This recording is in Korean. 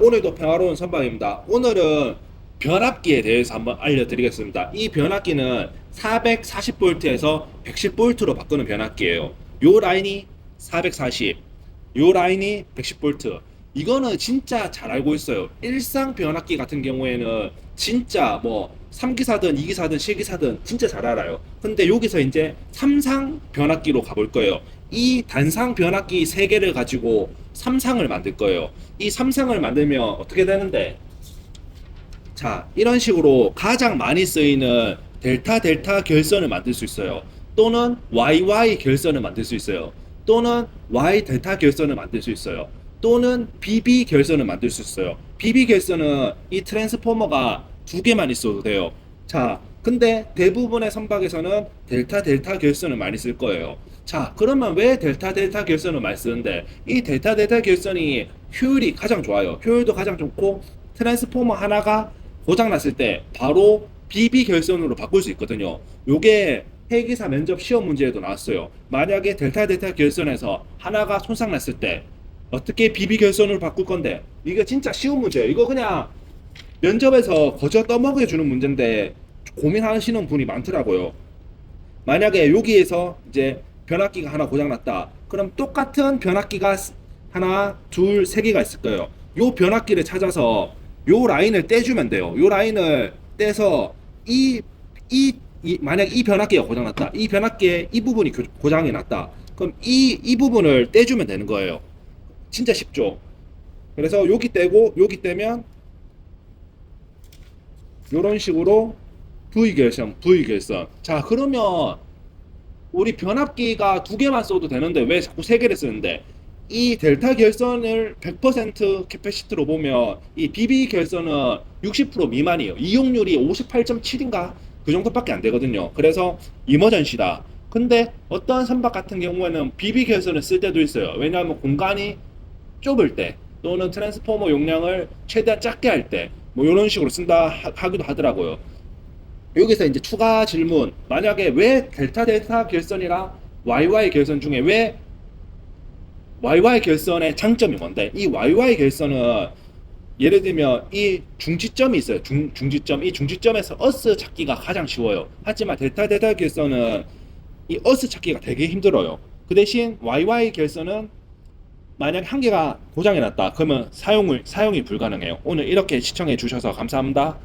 오늘도 평화로운 선방입니다. 오늘은 변압기에 대해서 한번 알려드리겠습니다. 이 변압기는 440V에서 110V로 바꾸는 변압기예요. 요 라인이 440, 요 라인이 110V. 이거는 진짜 잘 알고 있어요. 일상 변압기 같은 경우에는 진짜 뭐 3기사든 2기사든 7기사든 진짜 잘 알아요. 근데 여기서 이제 삼상 변압기로 가볼 거예요. 이 단상 변압기 3개를 가지고 삼상을 만들 거예요. 이 삼상을 만들면 어떻게 되는데? 자, 이런 식으로 가장 많이 쓰이는 델타 델타 결선을 만들 수 있어요. 또는 YY 결선을 만들 수 있어요. 또는 Y 델타 결선을 만들 수 있어요. 또는 BB 결선을 만들 수 있어요. BB 결선은 이 트랜스포머가 두 개만 있어도 돼요. 자, 근데 대부분의 선박에서는 델타 델타 결선을 많이 쓸 거예요. 자, 그러면 왜 델타 델타 결선을 많이 쓰는데 이 델타 델타 결선이 효율이 가장 좋아요. 효율도 가장 좋고 트랜스포머 하나가 고장 났을 때 바로 BB 결선으로 바꿀 수 있거든요. 요게 회기사 면접 시험 문제에도 나왔어요. 만약에 델타 델타 결선에서 하나가 손상 났을 때 어떻게 BB 결선으로 바꿀 건데 이게 진짜 쉬운 문제예요. 이거 그냥 면접에서 거저 떠먹여 주는 문제인데 고민하시는 분이 많더라고요. 만약에 여기에서 이제 변압기가 하나 고장났다. 그럼 똑같은 변압기가 하나, 둘, 세 개가 있을 거예요. 요 변압기를 찾아서 요 라인을 떼주면 돼요. 요 라인을 떼서 이, 이, 이 만약 이 변압기가 고장났다. 이 변압기의 이 부분이 교- 고장이 났다. 그럼 이, 이 부분을 떼주면 되는 거예요. 진짜 쉽죠. 그래서 여기 떼고 여기 떼면 요런 식으로 V 결선, V 결선. 자, 그러면 우리 변압기가 두 개만 써도 되는데 왜 자꾸 세 개를 쓰는데 이 델타 결선을 100% 캐패시티로 보면 이 BB 결선은 60% 미만이에요. 이용률이 58.7인가 그 정도밖에 안 되거든요. 그래서 이머전시다. 근데 어떠한 선박 같은 경우에는 BB 결선을 쓸 때도 있어요. 왜냐하면 공간이 좁을 때 또는 트랜스포머 용량을 최대한 작게 할 때 뭐 이런 식으로 쓴다 하- 하기도 하더라고요. 여기서 이제 추가 질문. 만약에 왜 델타 델타 결선이랑 YY 결선 중에 왜 YY 결선의 장점이 뭔데? 이 YY 결선은 예를 들면 이 중지점이 있어요. 중, 중지점. 이 중지점에서 어스 찾기가 가장 쉬워요. 하지만 델타 델타 결선은 이 어스 찾기가 되게 힘들어요. 그 대신 YY 결선은 만약 한 개가 고장이 났다. 그러면 사용을 사용이 불가능해요. 오늘 이렇게 시청해 주셔서 감사합니다.